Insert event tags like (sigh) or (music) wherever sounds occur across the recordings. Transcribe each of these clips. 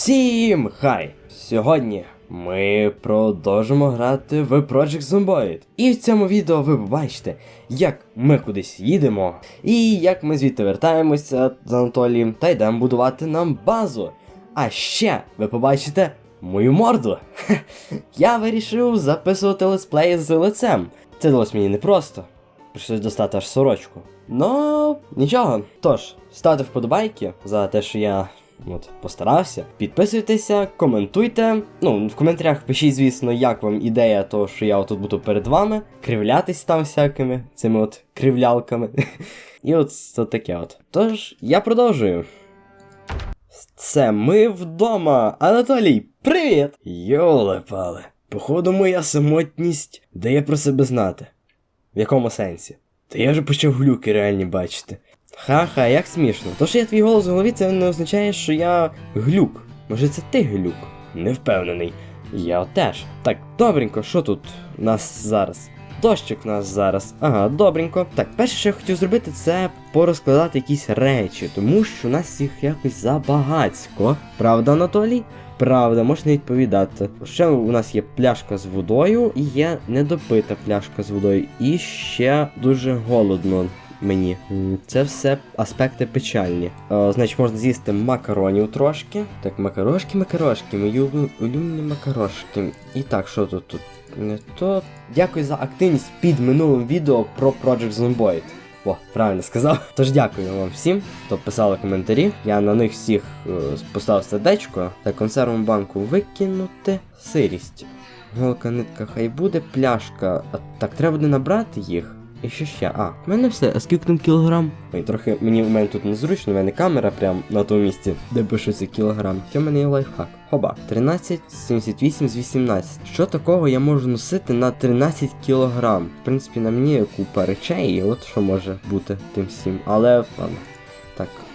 Всім хай! Сьогодні ми продовжимо грати в Project Zomboid. І в цьому відео ви побачите, як ми кудись їдемо, і як ми звідти вертаємося з Анатолієм та йдемо будувати нам базу. А ще ви побачите мою морду. (laughs) Я вирішив записувати летсплей з лицем. Це далось мені непросто. Прийшлось достати аж сорочку. Ну, нічого. Тож, ставте вподобайки за те, що я от, постарався. Підписуйтеся, коментуйте. Ну, в коментарях пишіть, звісно, як вам ідея того, що я отут буду перед вами, кривлятись там всякими цими от кривлялками. (laughs) І от таке от. Тож, я продовжую. Це ми вдома. Анатолій, привіт! Йоле пале. Походу, моя самотність дає про себе знати. В якому сенсі? Та я вже почав глюки реальні бачити. Ха-ха, як смішно. То, що я твій голос в голові, це не означає, що я глюк. Може це ти глюк? Не впевнений. Я теж. Так, добренько, що тут у нас зараз? Дощик у нас зараз. Ага, добренько. Так, перше, що я хотів зробити, це порозкладати якісь речі, тому що у нас їх якось забагацько. Правда, Анатолій? Правда, можна відповідати. Ще у нас є пляшка з водою, і є недопита пляшка з водою. І ще дуже голодно мені. Це все аспекти печальні. Е, значить, можна з'їсти макаронів трошки. Так, макарошки, макарошки, мої улю- улюблені макарошки. І так, що тут тут? Не то. Дякую за активність під минулим відео про Project Zomboid. О, правильно сказав. (laughs) Тож дякую вам всім, хто писали коментарі. Я на них всіх е, поставив сердечко та консервну банку викинути сирість. Голка нитка, хай буде пляшка. А так треба буде набрати їх. І що ще? А, в мене все, а скільки там кілограм? Ой, трохи мені в мене тут незручно, в мене камера прям на тому місці, де пишеться кілограм. Це в мене є лайфхак. Хоба. 13,78 з 18. Що такого я можу носити на 13 кілограм? В принципі, на мені купа речей, і от що може бути тим всім. Але ладно.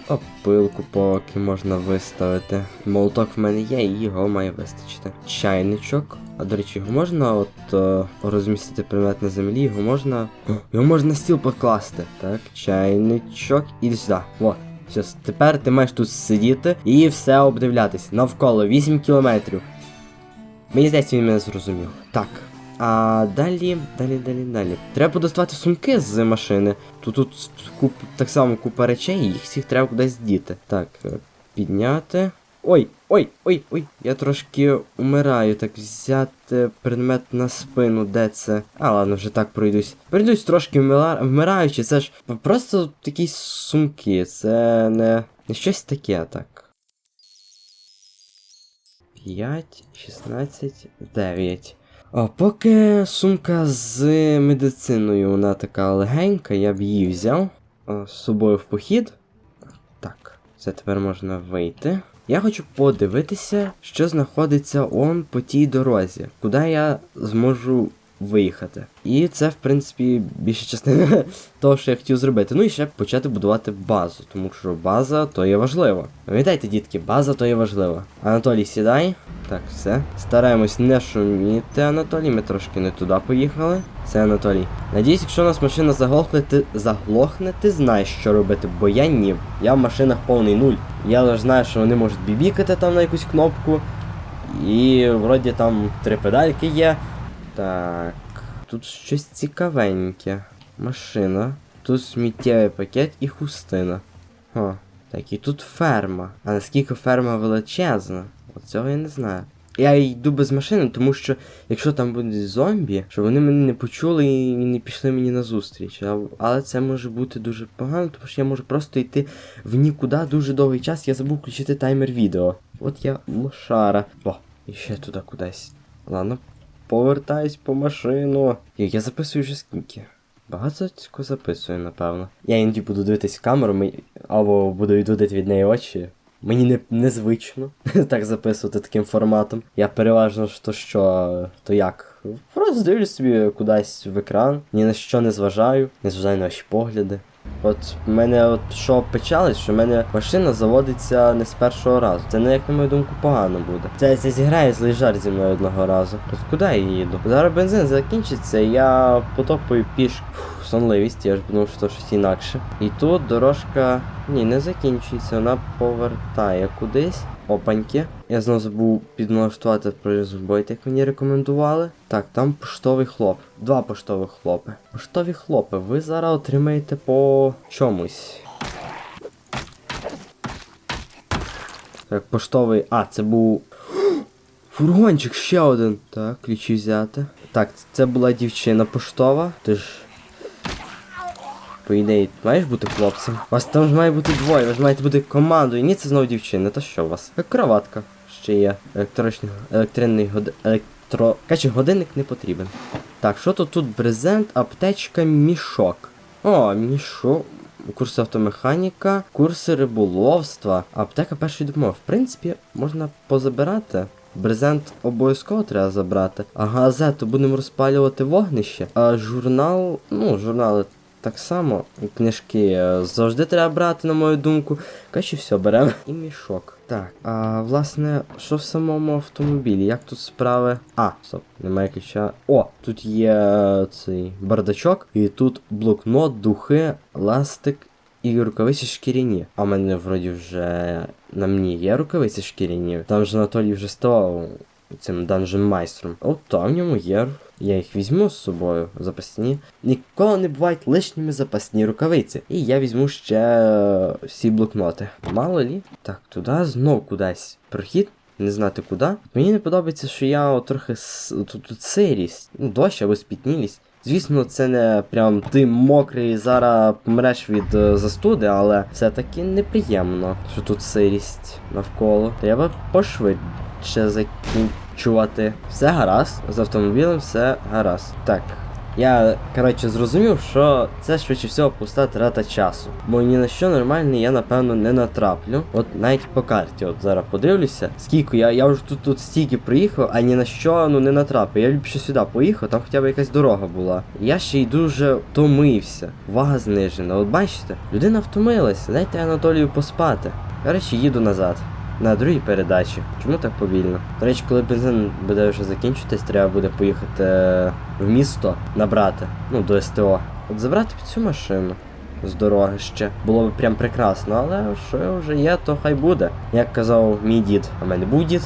Опилку поки можна виставити. Молоток в мене є, і його має вистачити. Чайничок. А до речі, його можна от е, розмістити предмет на землі, його можна. О, його можна на стіл покласти. Так, чайничок. Іди сюди. Во. Щас, тепер ти маєш тут сидіти і все обдивлятись. Навколо 8 кілометрів. Мені здається, він мене зрозумів. Так. А далі, далі, далі, далі. Треба доставати сумки з машини. Тут тут куп, так само купа речей, їх всіх треба кудись діти. Так, е, підняти. Ой, ой, ой, ой, я трошки умираю. Так взяти предмет на спину, де це? А, ладно, вже так пройдусь. Пройдусь трошки вмираючи, це ж просто якісь сумки, це не, не щось таке, так. 5, 16, 9. Поки сумка з медициною, вона така легенька, я б її взяв з собою в похід. Так, це тепер можна вийти. Я хочу подивитися, що знаходиться он по тій дорозі, куди я зможу виїхати. І це, в принципі, більша частина (laughs) того, що я хотів зробити. Ну і ще почати будувати базу, тому що база то є важливо. Пам'ятайте, дітки, база то є важливо. Анатолій, сідай. Так, все. Стараємось не шуміти, Анатолій. Ми трошки не туди поїхали. Це Анатолій. Надіюсь, якщо у нас машина заглохне, ти заглохне, ти знаєш, що робити, бо я ні. Я в машинах повний нуль. Я лише знаю, що вони можуть бібікати там на якусь кнопку. І вроді там три педальки є. Так. Тут щось цікавеньке. Машина. Тут сміттєвий пакет і хустина. О, так, і тут ферма. А наскільки ферма величезна? От цього я не знаю. Я йду без машини, тому що якщо там будуть зомбі, щоб вони мене не почули і не пішли мені на зустріч. Але це може бути дуже погано, тому що я можу просто йти в нікуди дуже довгий час. Я забув включити таймер відео. От я лошара. О, і ще туди кудись. Ладно, повертаюсь по машину. Я, я записую вже скільки. Багато записую, напевно. Я іноді буду дивитись в камеру, або буду відводити від неї очі. Мені не, незвично (laughs) так записувати таким форматом. Я переважно то що, то як. Просто дивлюсь собі кудись в екран, ні на що не зважаю, не зважаю на ваші погляди. От мене от що печалить, що в мене машина заводиться не з першого разу. Це не як на мою думку погано буде. Це, це зіграє злий жарт зі мною одного разу. От куди я їду? Зараз бензин закінчиться, я потопаю пішки. Сонливість, я ж думав, що щось інакше. І тут дорожка. Ні, не закінчується, вона повертає кудись. Опаньки. Я знову забув підналаштувати про зомбойт, як мені рекомендували. Так, там поштовий хлоп. Два поштових хлопи. Поштові хлопи, ви зараз отримаєте по чомусь. Так, поштовий. А, це був. (gasps) Фургончик ще один. Так, ключі взяти. Так, це була дівчина поштова. Ти ж. По ідеї, маєш бути хлопцем. Вас там ж має бути двоє, ви ж маєте бути командою. Ні, це знову дівчина, та що у вас? Кроватка ще є. Електричний, електринний год... електро... Каче, годинник не потрібен. Так, що тут тут брезент, аптечка, мішок. О, мішок. Курси автомеханіка, курси риболовства, аптека першої допомоги. В принципі, можна позабирати. Брезент обов'язково треба забрати. А газету будемо розпалювати вогнище. А журнал, ну, журнали так само. Книжки е, завжди треба брати, на мою думку. Краще все, беремо. І мішок. Так, а власне, що в самому автомобілі? Як тут справи? А, стоп, немає ключа. О, тут є е, цей бардачок, і тут блокнот, духи, ластик і рукавиці шкіряні. А в мене вроді вже на мені є рукавиці шкіряні. Там же Анатолій вже ставав цим данжем майстром. От там в ньому є. Я їх візьму з собою запасні. Ніколи не бувають лишніми запасні рукавиці. І я візьму ще е, всі блокноти. Мало лі. Так, туди знов кудись. Прохід. Не знати куди. Мені не подобається, що я трохи тут, сирість, ну, дощ або спітнілість. Звісно, це не прям ти мокрий зараз помреш від е, застуди, але все-таки неприємно, що тут сирість навколо. Треба пошвидше закінчувати. Все гаразд, з автомобілем все гаразд. Так. Я, коротше, зрозумів, що це швидше всього пуста трата часу. Бо ні на що нормальне я, напевно, не натраплю. От навіть по карті, от зараз подивлюся, скільки я, я вже тут тут стільки приїхав, а ні на що ну не натрапив. Я більше сюди поїхав, там хоча б якась дорога була. Я ще й дуже втомився. Вага знижена. От бачите, людина втомилася. Дайте Анатолію поспати. Коротше, їду назад. На другій передачі. Чому так повільно? До речі, коли бензин буде вже закінчитись, треба буде поїхати е, в місто набрати. Ну, до СТО. От забрати під цю машину з дороги ще. Було б прям прекрасно, але що вже є, то хай буде. Як казав мій дід, а мене був дід?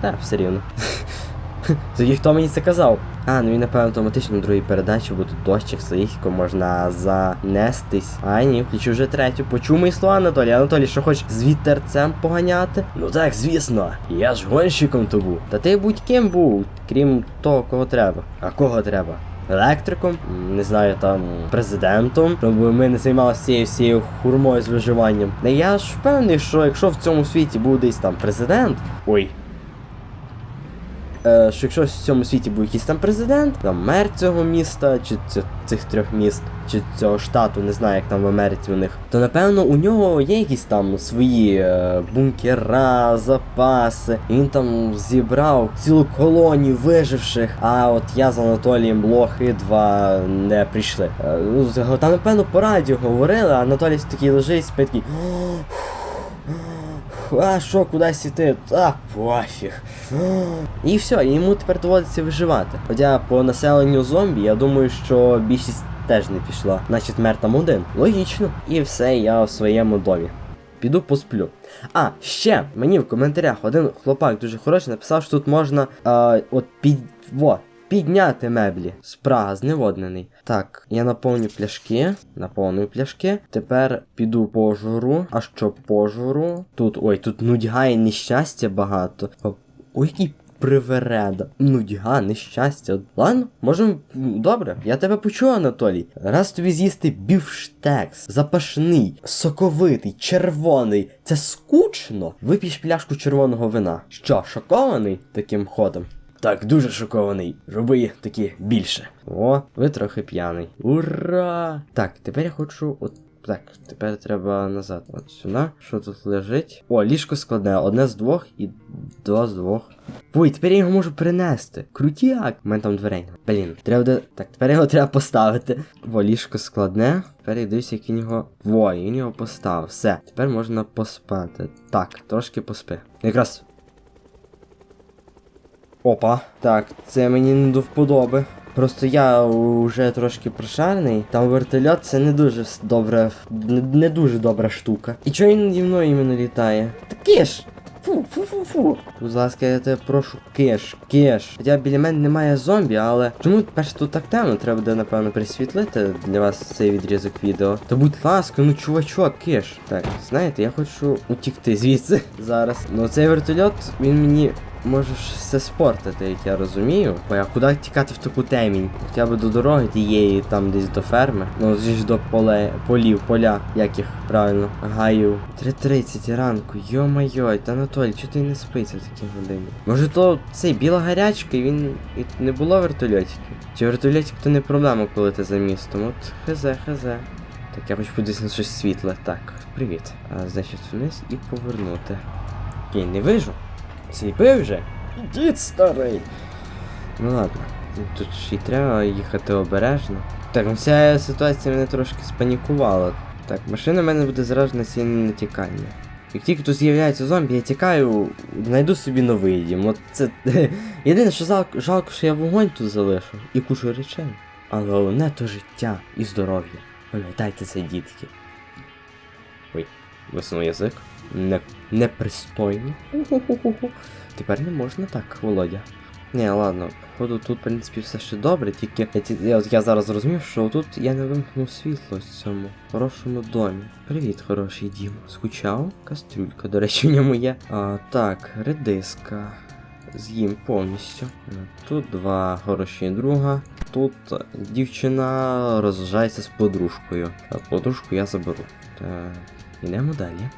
Та, все рівно. (laughs) (laughs) Тоді хто мені це казав? А, ну і напевно автоматично на другій передачі, тут дощик слизько, можна занестись. А ні, включив вже третю. Почув мої слова, Анатолій. Анатолій, що хочеш з вітерцем поганяти? Ну так, звісно, я ж гонщиком то був. Та ти будь-ким був, крім того, кого треба. А кого треба? Електриком, не знаю, там президентом, щоб ми не займалися цією всією хурмою з виживанням. Не я ж впевнений, що якщо в цьому світі буде десь там президент. Ой, е, що якщо в цьому світі був якийсь там президент, там мер цього міста, чи цих трьох міст, чи цього штату, не знаю, як там в Америці у них, то напевно у нього є якісь там свої е, бункера, запаси. І він там зібрав цілу колонію виживших. А от я з Анатолієм лохи два не прийшли. Е, ну, там, напевно, по радіо говорили, а Анатолій такий лежить, спить такий. А що, кудись іти? Та пофіг. І все, йому тепер доводиться виживати. Хоча по населенню зомбі, я думаю, що більшість теж не пішла. Значить, мер там один. Логічно. І все, я в своєму домі. Піду посплю. А, ще мені в коментарях один хлопак дуже хороший написав, що тут можна а, от під. Во, підняти меблі. Спрага, зневоднений. Так, я наповню пляшки. Наповнюю пляшки. Тепер піду пожуру. А що пожуру? Тут, ой, тут нудьга і нещастя багато. Ой, який привереда. Нудьга, нещастя. Ладно, можемо. Добре, я тебе почув, Анатолій. Раз тобі з'їсти бівштекс, запашний, соковитий, червоний. Це скучно. Вип'єш пляшку червоного вина. Що, шокований таким ходом? Так, дуже шокований. Роби такі більше. О, ви трохи п'яний. Ура! Так, тепер я хочу. От так, тепер треба назад. От сюди. Що тут лежить? О, ліжко складне. Одне з двох і два з двох. Ой, тепер я його можу принести. Крутяк. У мене там дверей. Блін, треба буде. Так, тепер його треба поставити. Во, ліжко складне. Тепер я дивлюся, як він його. Во, він його поставив. Все. Тепер можна поспати. Так, трошки поспи. Якраз Опа. Так, це мені не до вподоби. Просто я вже трошки прошарений. Там вертольот це не дуже добре, не, дуже добра штука. І чого він зі мною іменно літає? Таке ж! Фу, фу, фу, фу. Будь ласка, я тебе прошу, киш, киш. Хоча біля мене немає зомбі, але чому перше тут так темно? Треба буде, напевно, присвітлити для вас цей відрізок відео. Та будь ласка, ну чувачок, киш. Так, знаєте, я хочу утікти звідси (laughs) зараз. Ну цей вертольот, він мені. Може все спортити, як я розумію. Бо а куди тікати в таку темінь? Хоча б до дороги тієї, там десь до ферми. Ну ж до поле, полів, поля, як їх правильно. Гаю. 3.30 ранку, йо-майой, та Анатолій, чого ти не спиться в такій годині? Може то цей біла гарячка, і він і не було вертольотиків? Чи вертольотик то не проблема, коли ти за містом? От хезе, хезе. Так, я хочу подивитися на щось світле. Так, привіт. А, значить, вниз і повернути. Окей, не вижу. Сліпий вже? Дід старий. Ну ладно. Тут ще й треба їхати обережно. Так, ну ця ситуація мене трошки спанікувала. Так, машина в мене буде зразу на сильне натікання. Як тільки тут з'являється зомбі, я тікаю, знайду собі новий дім. От це. (laughs) Єдине, що жалко, жалко, що я вогонь тут залишу і кучу речей. Але головне то життя і здоров'я. Пам'ятайте це, дітки. Ой, висунув язик. Не, непристойно. Ху-ху-ху-ху. Тепер не можна так, Володя. Ні, ладно, походу тут, в принципі, все ще добре, тільки я, я, я зараз зрозумів, що тут я не вимкнув світло в цьому хорошому домі. Привіт, хороший дім. Скучав? Кастрюлька, до речі, в ньому є. А, так, редиска. З'їм повністю. Тут два хороші друга. Тут дівчина розважається з подружкою. Подружку я заберу. Так, йдемо далі.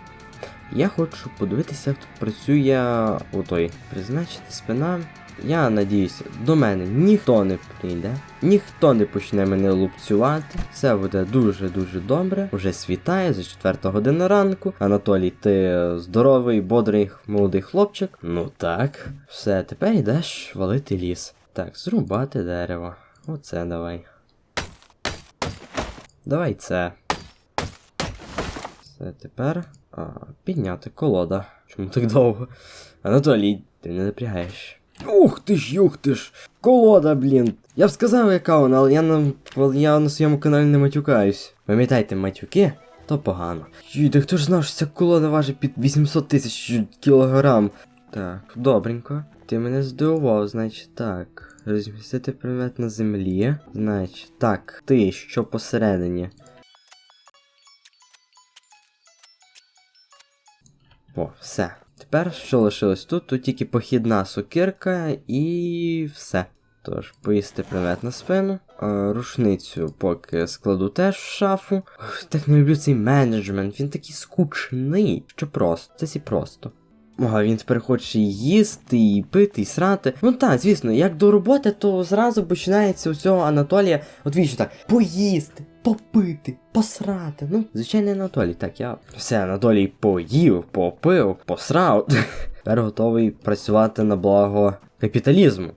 Я хочу подивитися, як тут працює отой. Призначити спина. Я надіюся, до мене ніхто не прийде, ніхто не почне мене лупцювати. Все буде дуже-дуже добре. Уже світає за 4 година ранку. Анатолій, ти здоровий, бодрий молодий хлопчик. Ну так. Все, тепер йдеш валити ліс. Так, зрубати дерево. Оце давай. Давай це. Все, тепер. А, підняти колода. Чому так довго? Анатолій, ти не напрягаєш. Ух ти ж, юх ти ж! Колода, блін! Я б сказав, яка вона, але я на, я на своєму каналі не матюкаюсь. Пам'ятайте, матюки, то погано. Юй, да хто ж знав, що ця колода важить під 800 тисяч кілограм. Так, добренько. Ти мене здивував, значить так. Розмістити предмет на землі. Значить, так, ти що посередині. О, все. Тепер що лишилось тут? Тут тільки похідна сокирка і все. Тож, поїсти предмет на спину. А, рушницю поки складу теж в шафу. Так не люблю цей менеджмент, він такий скучний, що просто. Це сі просто. Ага, він тепер хоче і їсти, і пити, і срати. Ну так, звісно, як до роботи, то зразу починається у цього Анатолія. От вічно так, поїсти, попити, посрати. Ну, звичайно, Анатолій. Так, я все, Анатолій поїв, попив, посрав. (laughs) Тепер готовий працювати на благо капіталізму.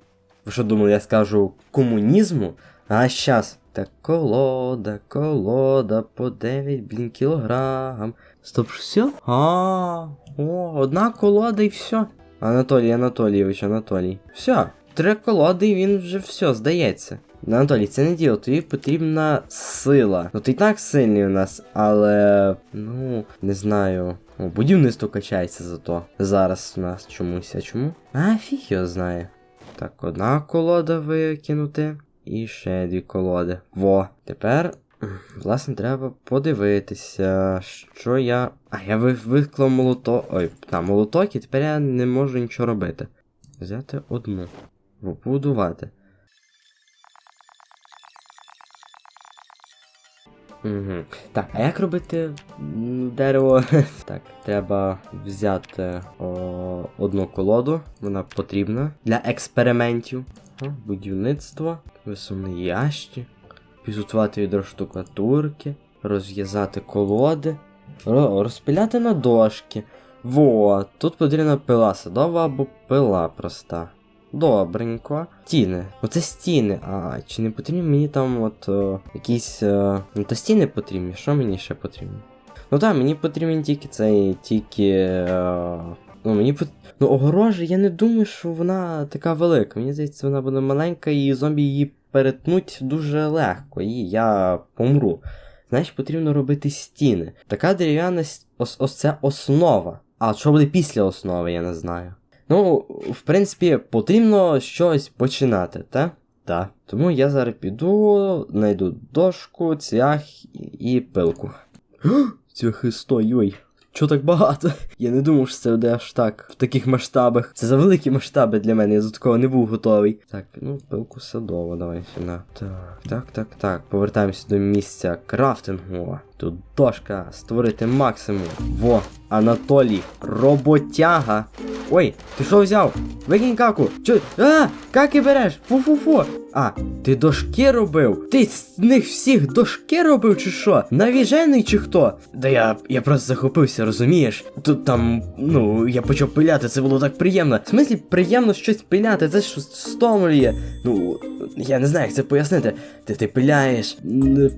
Ви що думали, я скажу комунізму? А щас. Так колода, колода по 9, блін, кілограм. Стоп, все? А, о, одна колода і все. Анатолій Анатолійович, Анатолій. Все, три колоди і він вже все, здається. Анатолій, це не діло, тобі потрібна сила. Ну ти і так сильний у нас, але. ну, не знаю. О, будівництво качається зато. Зараз у нас чомусь. А чому? А фіг його знає. Так, одна колода викинути. І ще дві колоди. Во. Тепер, власне, треба подивитися, що я. А, я виклав молото. Ой, там молоток, і тепер я не можу нічого робити. Взяти одну. Побудувати. Угу. Так, а як робити дерево? (laughs) так, треба взяти о, одну колоду, вона потрібна для експериментів. О, будівництво, висувний ящик, підготувати відро штукатурки, розв'язати колоди, ро- розпиляти на дошки. Во, тут потрібна пила садова або пила проста. Добренько. Стіни. Оце стіни. А чи не потрібні мені там от о, якісь. Е, ну то стіни потрібні. Що мені ще потрібно? Ну так, мені потрібен тільки цей, тільки. Е, ну мені пот... Ну, огорожа, я не думаю, що вона така велика. Мені здається, вона буде маленька, і зомбі її перетнуть дуже легко, і я помру. Значить, потрібно робити стіни. Така дерев'яна с- ос, ось це основа. А що буде після основи, я не знаю. Ну, в принципі, потрібно щось починати, та? Так. Тому я зараз піду, знайду дошку, цвях і пилку. Цвяхи стой, ой. Чого так багато? Я не думав, що це буде аж так, в таких масштабах. Це за великі масштаби для мене, я до такого не був готовий. Так, ну, пилку садово, давай сюди. Так, так, так, так. Повертаємося до місця крафтингу. Тут дошка, створити максимум. Во, Анатолій, роботяга. Ой, ти що взяв? Викинь каку. Чо? А, каки береш? Фу-фу-фу. А, ти дошки робив? Ти з них всіх дошки робив чи що? Навіжений чи хто? Да я, я просто захопився, розумієш? Тут там, ну, я почав пиляти, це було так приємно. В смислі, приємно щось пиляти, це ж стомлює. Ну, я не знаю, як це пояснити. Ти ти пиляєш,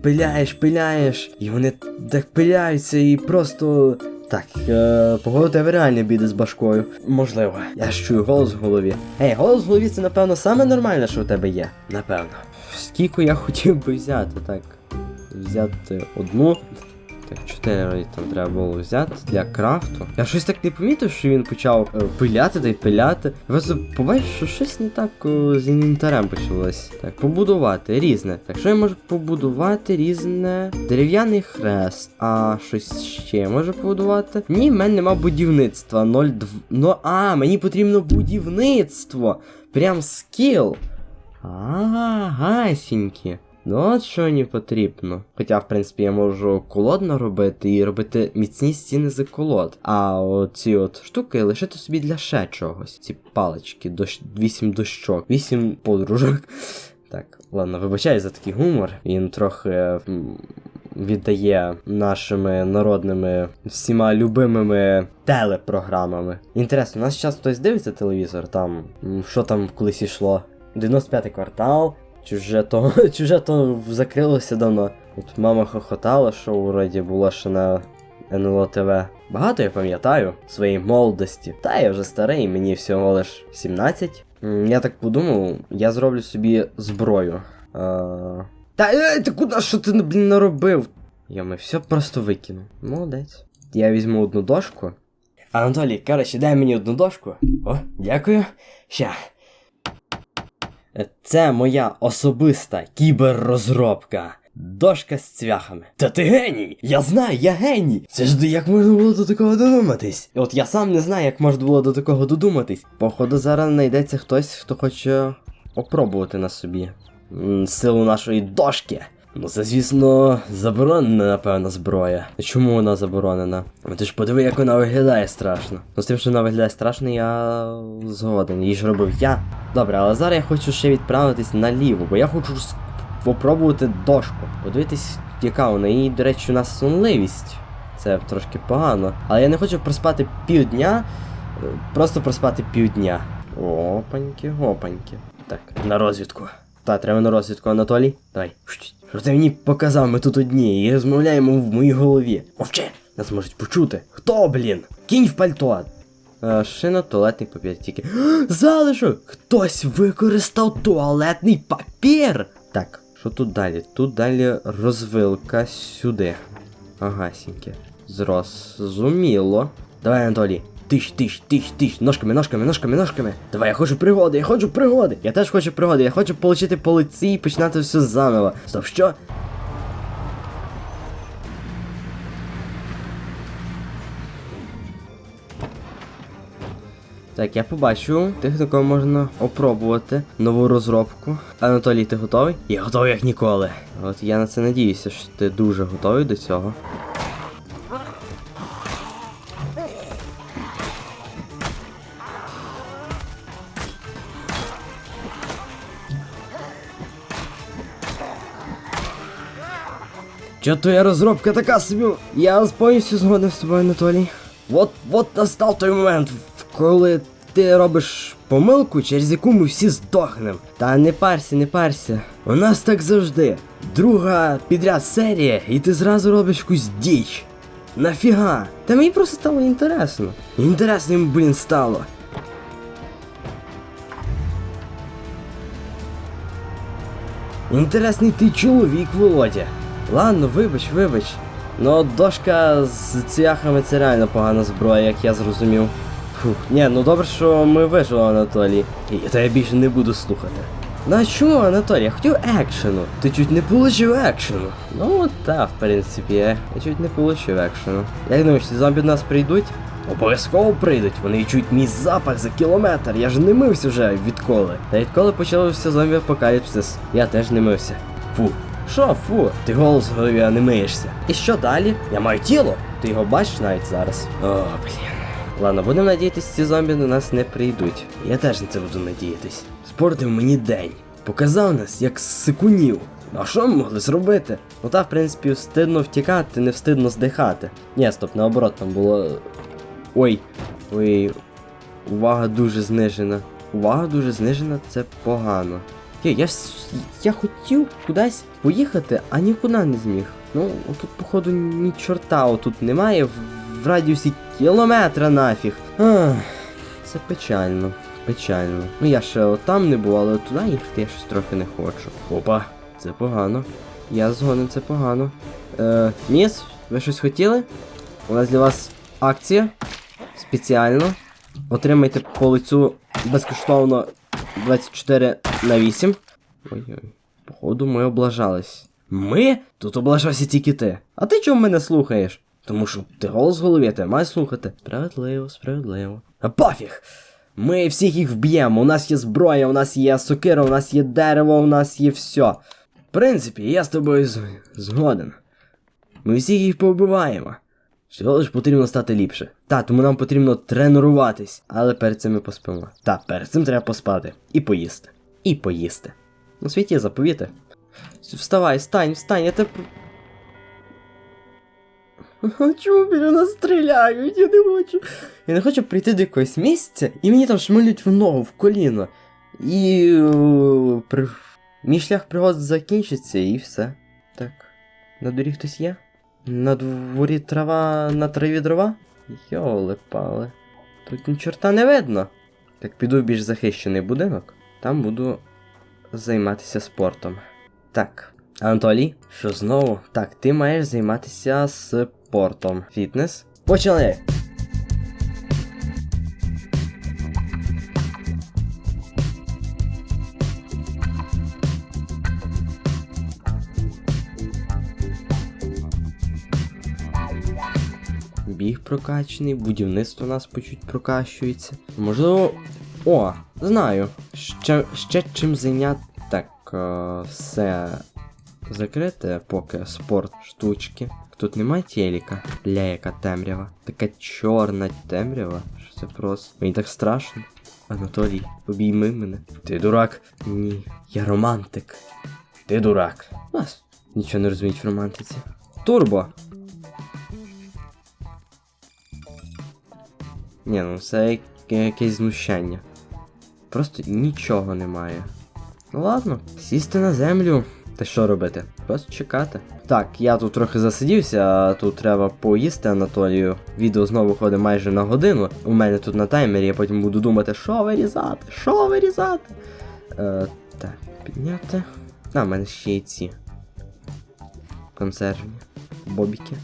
пиляєш, пиляєш, і вони так пиляються і просто. Так, е, походу у тебе реальні біди з башкою. Можливо. Я ж чую голос в голові. Ей, голос в голові це, напевно, саме нормальне, що у тебе є. Напевно. Скільки я хотів би взяти, так. Взяти одну. Так, чотири рази там треба було взяти для крафту. Я щось так не помітив, що він почав е, пиляти та й пиляти. Просто побачив, що щось не так о, з інвентарем почалось. Так, побудувати різне. Так, що я можу побудувати різне дерев'яний хрест. А щось ще я можу побудувати? Ні, в мене нема будівництва. 0,2. Ну, а, мені потрібно будівництво. Прям скіл. А, гасінькі. Ну, от що мені потрібно. Хоча, в принципі, я можу колод наробити і робити міцні стіни з колод. А оці от штуки лишити собі для ще чогось. Ці палички, дощ... 8 дощок, 8 подружок. (laughs) Так, ладно, вибачаю за такий гумор. Він трохи віддає нашими народними всіма любимими телепрограмами. Інтересно, у нас зараз хтось дивиться телевізор, там, що там колись йшло? 95-й квартал. Чуже то, (laughs) чуже то закрилося давно. От мама хохотала, що вроді було ще на НЛО ТВ. Багато я пам'ятаю своєї молодості. Та я вже старий, мені всього лиш 17. Я так подумав, я зроблю собі зброю. А... Та ей, ти куди що ти блін наробив? Я ми все просто викину. Молодець. Я візьму одну дошку. Анатолій, коротше, дай мені одну дошку. О, дякую. Ща. Це моя особиста кіберрозробка. Дошка з цвяхами. Та ти геній! Я знаю, я геній! Це ж як можна було до такого додуматись? От я сам не знаю, як можна було до такого додуматись. Походу, зараз знайдеться хтось, хто хоче опробувати на собі силу нашої дошки. Ну, це, звісно, заборонена, напевно, зброя. Чому вона заборонена? Ну, Ти ж подиви, як вона виглядає страшно. Ну, з тим, що вона виглядає страшно, я згоден. Її ж робив я. Добре, але зараз я хочу ще відправитись наліво, бо я хочу с- попробувати дошку. Подивитись, яка вона. І, до речі, у нас сонливість. Це трошки погано. Але я не хочу проспати півдня, е, просто проспати півдня. Опаньки, опаньки. Так, на розвідку. Та, треба на розвідку, Анатолій. Давай. Що ти мені показав, ми тут одні і розмовляємо в моїй голові. Мовчи! Нас можуть почути. Хто, блін? Кінь в пальто. Е, шина, туалетний папір тільки. (gasps) Залишок! Хтось використав туалетний папір! Так, що тут далі? Тут далі розвилка сюди. Агасіньке. Зрозуміло. Давай, Анатолій. Тиш, тиш, тиш, тиш, ножками, ножками, ножками, ножками. Давай, я хочу пригоди, я хочу пригоди. Я теж хочу пригоди, я хочу отримати по лиці і починати все заново. Стоп, що? Так, я побачу тих, на можна опробувати нову розробку. Анатолій, ти готовий? Я готовий як ніколи. От я на це надіюся, що ти дуже готовий до цього. Чо твоя розробка така собі? Я повністю згоден з тобою, Анатолій. От, от настав той момент, коли ти робиш помилку, через яку ми всі здохнем. Та не парся, не парся. У нас так завжди. Друга підряд серія, і ти зразу робиш якусь діч. Нафіга? Та мені просто стало інтересно. Інтересним, блін, стало. Інтересний ти чоловік, Володя. Ладно, вибач, вибач. Ну, дошка з цвяхами це реально погана зброя, як я зрозумів. Фух, ні, ну добре, що ми вижили, Анатолій. І то я більше не буду слухати. Ну а чому, Анатолій? Я хотів екшену. Ти чуть не получив екшену. Ну та, в принципі, я, я чуть не получив екшену. Як думаєш, ці зомбі до нас прийдуть? Обов'язково прийдуть, вони чують мій запах за кілометр, я ж не мився вже відколи. Та відколи почався зомбі апокаліпсис, я теж не мився. Фу. Що, фу, ти голос в голові, а. І що далі? Я маю тіло. Ти його бачиш навіть зараз. О, блін. Ладно, будемо надіятись, ці зомбі до нас не прийдуть. Я теж на це буду надіятись. Спортив мені день. Показав нас, як сикунів. А що ми могли зробити? Ну та, в принципі, встидно втікати, не встидно здихати. Ні, стоп, наоборот, там було. Ой. Ой. Увага дуже знижена. Увага дуже знижена, це погано. Є, я, я хотів кудись поїхати, а нікуди не зміг. Ну, тут, походу, ні чорта отут немає в, в радіусі кілометра нафіг. Ах, це печально, печально. Ну я ще отам не був, але туди їхати я щось трохи не хочу. Опа, це погано. Я згоден, це погано. Е, міс, ви щось хотіли? У нас для вас акція. Спеціально. Отримайте по лицю безкоштовно 24 на 8. Ой-ой. Походу, ми облажались. Ми? Тут облажався тільки ти. А ти чому мене слухаєш? Тому що ти голос в голові, ти маєш слухати. Справедливо, справедливо. А пофіг! Ми всіх їх вб'ємо. У нас є зброя, у нас є сокира, у нас є дерево, у нас є все. В принципі, я з тобою з... згоден. Ми всіх їх повбиваємо. Всього лиш потрібно стати ліпше. Та, тому нам потрібно тренуватись, але перед цим ми поспимо. Та, перед цим треба поспати. І поїсти. І поїсти. На світі є заповіти. Вставай, встань, встань, я тебе. Чому біля нас стріляють? Я не хочу. Я не хочу прийти до якогось місця, і мені там шмалють в ногу, в коліно. І. при... Мій шлях пригод закінчиться і все. Так. На дворі хтось є? На дворі трава на траві дрова? Йоли пали. Тут ні чорта не видно. Так піду в більш захищений будинок. Там буду займатися спортом. Так. Анатолій, що знову? Так, ти маєш займатися спортом. Фітнес. Почали! Прокачаний, будівництво у нас по чуть прокачується. Можливо. О, знаю. Ще, ще чим зайняти. Так, е, все закрите, поки спорт штучки. Тут немає телека. Бля, яка темрява. Така чорна темрява. Що це просто. Мені так страшно. Анатолій, обійми мене. Ти дурак. Ні, я романтик. Ти дурак. Нас нічого не розуміють в романтиці. Турбо. Ні, ну це яке- якесь знущання. Просто нічого немає. Ну ладно, сісти на землю. Та що робити? Просто чекати. Так, я тут трохи засидівся, тут треба поїсти Анатолію. Відео знову ходить майже на годину. У мене тут на таймері, я потім буду думати, що вирізати, що вирізати. Е, так, підняти. А, в мене ще й ці. Консервні. Бобіки.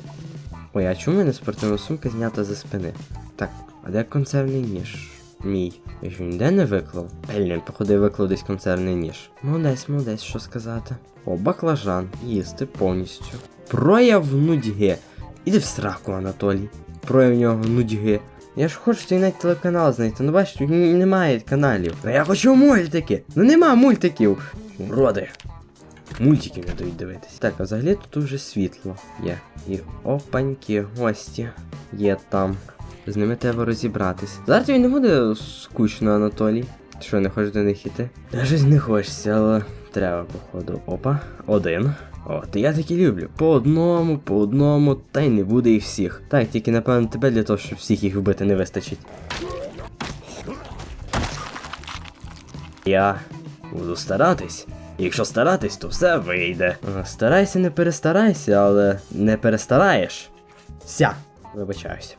Ой, а чому в мене спортивна сумка знята за спини? Так, а де консервний ніж? Мій. Я що ніде не виклав? Блін, походу виклав десь консервний ніж. Молодець, молодець, що сказати. О, баклажан. Їсти повністю. Прояв нудьги. Іди в сраку, Анатолій. Прояв нього нудьги. Я ж хочу цей телеканал знайти, ну бачиш, тут немає каналів. Ну я хочу мультики. Ну нема мультиків. Уроди. Мультики не дають дивитись. Так, а взагалі тут вже світло є. І опаньки, гості є там. З ними треба розібратись. Зараз тобі не буде скучно, Анатолій. Що, не хочеш до них іти? Та щось не хочеться, але треба, походу. Опа, один. От, я таки люблю. По одному, по одному, та й не буде їх всіх. Так, тільки напевно тебе для того, щоб всіх їх вбити не вистачить. Я буду старатись. Якщо старатись, то все вийде. Старайся, не перестарайся, але не перестараєш. Ся, вибачаюсь.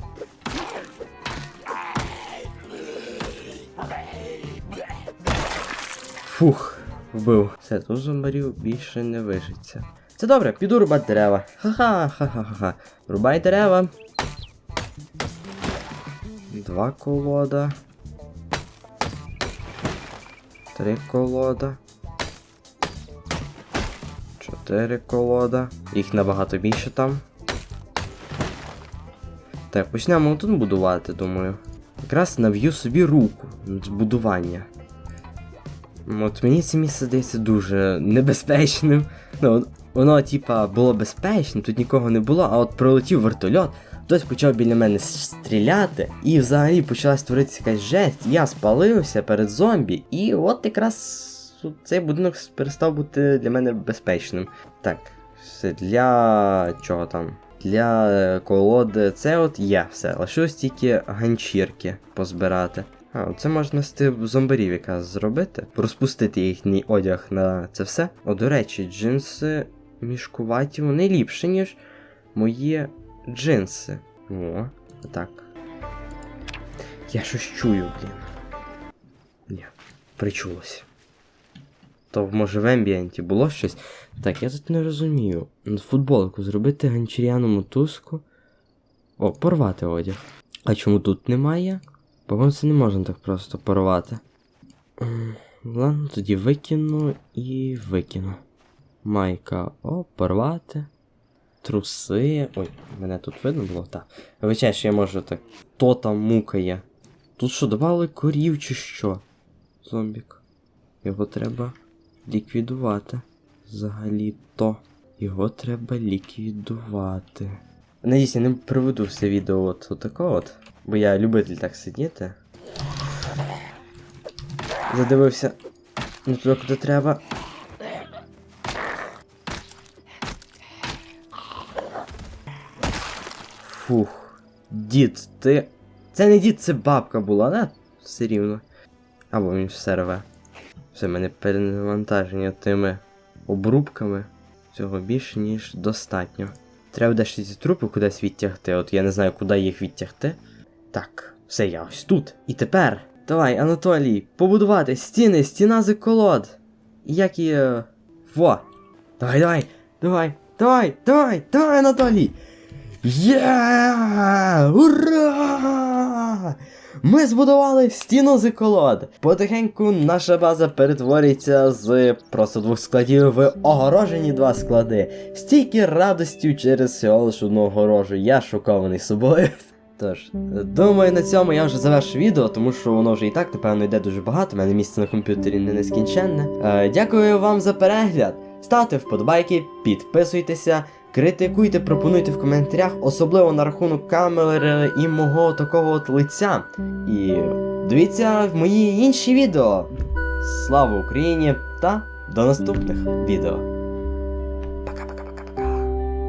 Фух, вбив. Все, тут зомбарів більше не вижиться. Це добре, піду рубати дерева. Ха-ха, ха-ха-ха. Рубай дерева. Два колода. Три колода. Чотири колода. Їх набагато більше там. Так, почнемо тут будувати, думаю. Якраз нав'ю собі руку з будування. От мені це місце здається дуже небезпечним. Ну, воно, типа, було безпечним, тут нікого не було, а от пролетів вертольот, хтось почав біля мене стріляти, і взагалі почалась творитися якась жесть. Я спалився перед зомбі, і от якраз цей будинок перестав бути для мене безпечним. Так, все для чого там? Для е, колоди це от є все. Лишилось тільки ганчірки позбирати. А, це можна з тих зомбарів якраз зробити. Розпустити їхній одяг на це все. О, до речі, джинси мішкуваті, вони ліпші, ніж мої джинси. О, так. Я щось чую, блін. Ні, причулося. То може в ембієнті було щось. Так, я тут не розумію. Футболку зробити ганчір'яну мотузку. О, порвати одяг. А чому тут немає? По-моєму, це не можна так просто порвати. Ладно, тоді викину і викину. Майка, о, порвати. Труси. Ой, мене тут видно було? Так. Вибачай, що я можу так. То там мукає. Тут що, давали корів чи що? Зомбік. Його треба ліквідувати. Взагалі-то. Його треба ліквідувати. Надіюсь, я не проведу все відео от, такого от. Бо я любитель так сидіти. Задивився. Ну туди куди треба. Фух. Дід, ти. Це не дід, це бабка була, да? Все рівно. Або він все рве. Все, мене перенавантаження тими обрубками. Цього більше, ніж достатньо. Треба дещо ці трупи кудись відтягти. От я не знаю, куди їх відтягти. Так, все, я ось тут. І тепер. Давай, Анатолій, побудувати стіни, стіна з колод. Як і. е, Во. Давай, давай, давай, давай, давай, давай, Анатолій. Є! Ура! Ми збудували стіну з колод. Потихеньку наша база перетворюється з просто двох складів в огорожені два склади. Стільки радості через всього лише одну огорожу. Я шокований собою. Тож, думаю, на цьому я вже завершу відео, тому що воно вже і так, напевно, йде дуже багато. У мене місце на комп'ютері не нескінченне. Е, дякую вам за перегляд. Ставте вподобайки, підписуйтеся, критикуйте, пропонуйте в коментарях, особливо на рахунок камери і мого такого от лиця. І дивіться в мої інші відео. Слава Україні та до наступних відео!